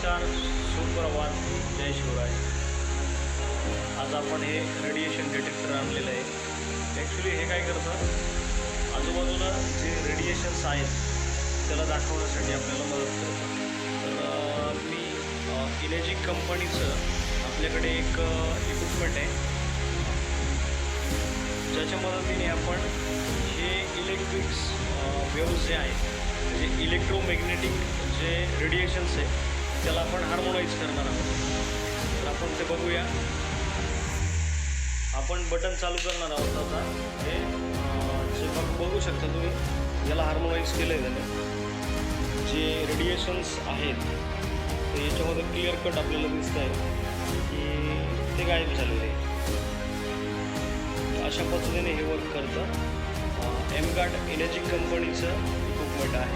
नमस्कार सुप्रभात. जय शिवराय. आज आपण हे रेडिएशन डिटेक्टर आणलेलं आहे. ॲक्च्युली हे काय करतं? आजूबाजूला जे रेडिएशन्स आहेत त्याला दाखवण्यासाठी आपल्याला मदत करतं. तर मी इलेजिक कंपनीचं आपल्याकडे एक इक्विपमेंट आहे. ज्याच्या मदतीने आपण हे इलेक्ट्रिक्स वेव्ज जे आहेत म्हणजे इलेक्ट्रोमॅग्नेटिक जे रेडिएशन्स आहे त्याला आपण हार्मोनाईज करणार आहोत. तर आपण ते बघूया. आपण बटन चालू करणार आहोत आता. हे जे बघ बघू शकता तुम्ही याला हार्मोनाईज केलं आहे त्याने. जे रेडिएशन्स आहेत ते याच्यामध्ये क्लिअर कट आपल्याला दिसत आहे की ते गायब झालेले आहे अशा पद्धतीने हे वर्क करतं. एमगार्ड एनर्जी कंपनीचं इक्विपमेंट आहे.